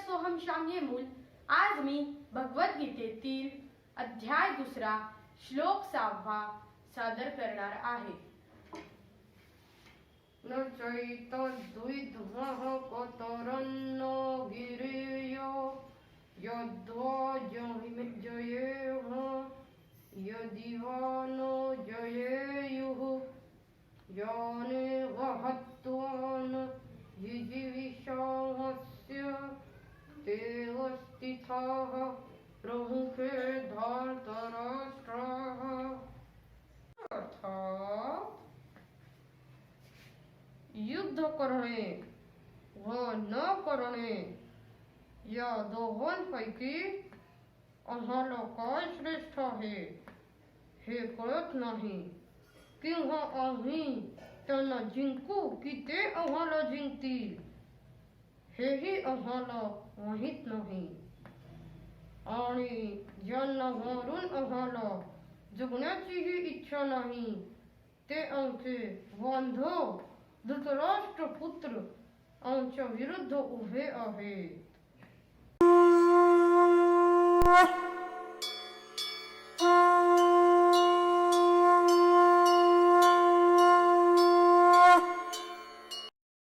शाम्य मूल। आज मी भगवद्गीतेतील अध्याय दुसरा श्लोक सहावा सादर करणार आहे। न चैतद्विद्मः कतरन्नो गिरेयो यद्ध्वजमिमे जयेह यदिह नो जयेयुः, याने स्थिताः प्रमुखे धार्तराष्ट्राः। युद्ध करणे, व न करणे, या दोघांपैकी आम्हाला काय श्रेष्ठ आहे, हे कळत नाही। किंवा आम्ही त्यांना जिंकू की ते आम्हाला जिंकतील? हेही आम्हाला माहीत नाही आणि ज्यांना मारून आम्हाला जगण्याचीही इच्छा नाही ते आमचे बांधव धृतराष्ट्र पुत्र आमच्या विरुद्ध उभे आहेत